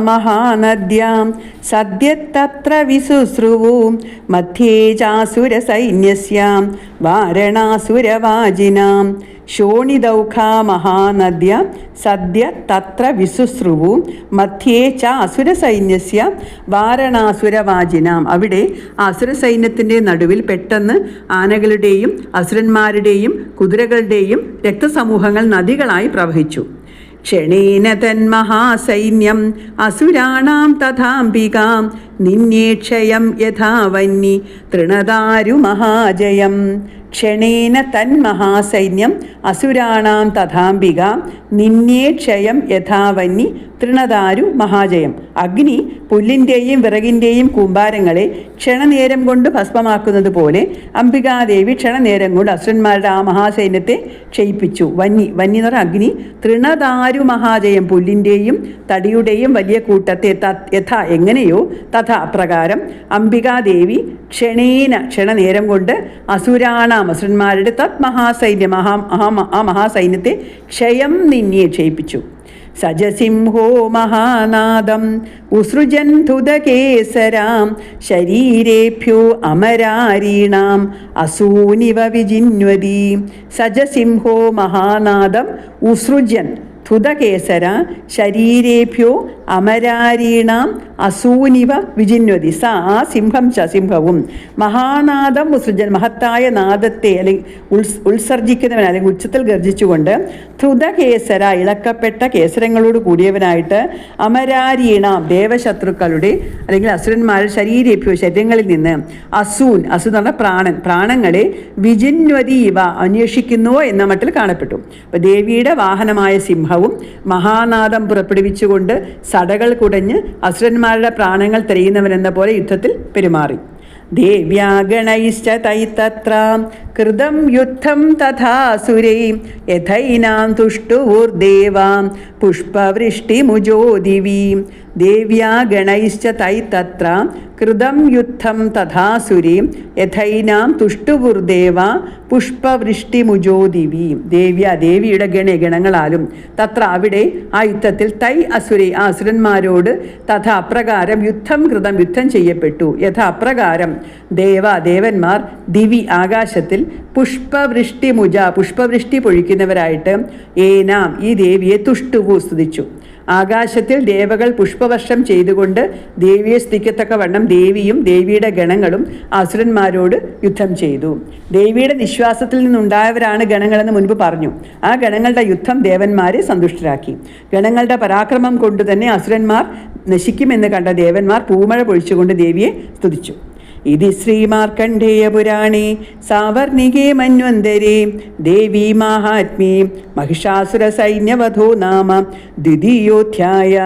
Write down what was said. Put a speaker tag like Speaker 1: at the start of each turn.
Speaker 1: ശോണിതൗഖാമഹാനദ്യാം സദ്യത്തത്ര വിശുശ്രുവും മധ്യേ ചാസുരസൈന്യസ്യാം വാരണാസുരവാജിനാം ശോണിതൗഖാമഹാനദ്യ സദ്യ തത്ര വിശുശ്രുവും മധ്യേ ച അസുരസൈന്യസ്യ വാരണാസുരവാജിനാം. അവിടെ അസുരസൈന്യത്തിന്റെ നടുവിൽ പെട്ടെന്ന് ആനകളുടെയും അസുരന്മാരുടെയും കുതിരകളുടെയും രക്തസമൂഹങ്ങൾ നദികളായി പ്രവഹിച്ചു. ക്ഷണേന തന്മഹാസൈന്യം അസുരാണാം തഥാംബികാം നിന്നേക്ഷയം യഥാവന്നി തൃണദാരു മഹാജയം. ക്ഷണേന തന്മഹാസൈന്യം അസുരാണാം തഥാംബിക. നിന്നേക്ഷയം യഥാവന്നി തൃണദാരു മഹാജയം. അഗ്നി പുല്ലിന്റെയും വിറകിന്റെയും കൂമ്പാരങ്ങളെ ക്ഷണനേരം കൊണ്ട് ഭസ്മമാക്കുന്നത് പോലെ അംബികാദേവി ക്ഷണനേരം കൊണ്ട് അസുരന്മാരുടെ ആ മഹാസൈന്യത്തെ ക്ഷയിപ്പിച്ചു. വന്നി വന്നി എന്ന് പറഞ്ഞാൽ അഗ്നി തൃണദാരു മഹാജയം. പുല്ലിന്റെയും തടിയുടെയും വലിയ കൂട്ടത്തെ യഥ എങ്ങനെയോ തഥ അപ്രകാരം അംബികാദേവി ക്ഷണേന ക്ഷണനേരം കൊണ്ട് അസുരാണാം അസുരന്മാരുടെ തത് മഹാസൈന്യം മഹാ ആ മഹാസൈന്യത്തെ ക്ഷയം നിന്നെ ക്ഷയിപ്പിച്ചു. സജസിംഹോ മഹാനാദം ഉസൃജന്ധുതകേസരാം ശരീരേഭ്യോ അമരാരീണാം അസൂനിവ വിജിന്വതി. സജസിംഹോ മഹാനാദം ഉസൃജൻ ധുതകേസര ശരീരേഭ്യോ അമരാരീണാം അസൂനിവ വിജിന്വതി. സ ആ സിംഹം ച സിംഹവും. മഹാനാദം ഉസൃജൻ മഹത്തായ നാദത്തെ അല്ലെങ്കിൽ ഉത്സ് ഉത്സർജിക്കുന്നവൻ അല്ലെങ്കിൽ ഉച്ചത്തിൽ ഗർജിച്ചുകൊണ്ട് ധൃതകേസര ഇളക്കപ്പെട്ട കേസരങ്ങളോട് കൂടിയവനായിട്ട് അമരാരീണാം ദേവശത്രുക്കളുടെ അല്ലെങ്കിൽ അസുരന്മാരുടെ ശരീരേഭ്യോ ശരീരങ്ങളിൽ നിന്ന് അസൂൻ അസു എന്ന് പറഞ്ഞ പ്രാണൻ പ്രാണങ്ങളെ വിജിന്വതി ഇവ അന്വേഷിക്കുന്നുവോ എന്ന മട്ടിൽ കാണപ്പെട്ടു. അപ്പോൾ ദേവിയുടെ വാഹനമായ സിംഹവും മഹാനാദം പുറപ്പെടുവിച്ചുകൊണ്ട് സടകൾ കുടഞ്ഞ് അസുരന്മാരുടെ പ്രാണങ്ങൾ തെരയുന്നവനെന്ന പോലെ യുദ്ധത്തിൽ പെരുമാറി. ദേവ്യാഗണൈശ്ച തൈതത്ര കൃതം യുദ്ധം തഥാസുരൈ യഥൈനാം തുഷ്ടുവൂർദേവാം. പുഷ്പവൃഷ്ടിമുജോദിവീ. ദേവ്യാഗണൈശ്ച തൈതത്ര കൃതം യുദ്ധം തഥാസുരീ യഥൈനാം തുഷ്ടുവൂർദേവ. പുഷ്പവൃഷ്ടിമുജോദിവി. ദേവ്യ ദേവിയുടെ ഗണ ഗണങ്ങളാലും. തത്ര അവിടെ ആ യുദ്ധത്തിൽ തൈ അസുരി ആ അസുരന്മാരോട് തഥ അപ്രകാരം യുദ്ധം കൃതം യുദ്ധം ചെയ്യപ്പെട്ടു. യഥ അപ്രകാരം ദേവ ദേവന്മാർ ദിവി ആകാശത്തിൽ പുഷ്പവൃഷ്ടിമുജ പുഷ്പവൃഷ്ടി പൊഴിക്കുന്നവരായിട്ട് ഏനാം ഈ ദേവിയെ തുഷ്ടുവു സ്തുതിച്ചു. ആകാശത്തിൽ ദേവകൾ പുഷ്പവർഷം ചെയ്തുകൊണ്ട് ദേവിയെ സ്തുതിക്കത്തക്ക വണ്ണം ദേവിയും ദേവിയുടെ ഗണങ്ങളും അസുരന്മാരോട് യുദ്ധം ചെയ്തു. ദേവിയുടെ നിശ്വാസത്തിൽ നിന്നുണ്ടായവരാണ് ഗണങ്ങളെന്ന് മുൻപ് പറഞ്ഞു. ആ ഗണങ്ങളുടെ യുദ്ധം ദേവന്മാരെ സന്തുഷ്ടരാക്കി. ഗണങ്ങളുടെ പരാക്രമം കൊണ്ട് തന്നെ അസുരന്മാർ നശിക്കുമെന്ന് കണ്ട ദേവന്മാർ പൂമഴ പൊഴിച്ചുകൊണ്ട് ദേവിയെ സ്തുതിച്ചു. ഇതി ശ്രീമാർക്കണ്ഡേയപുരാണേ സാവർണികേ മന്വന്തരേ ദേവീ മാഹാത്മ്യേ മഹിഷാസുരസൈന്യവധോ നാമ ദ്വിതീയോധ്യായ.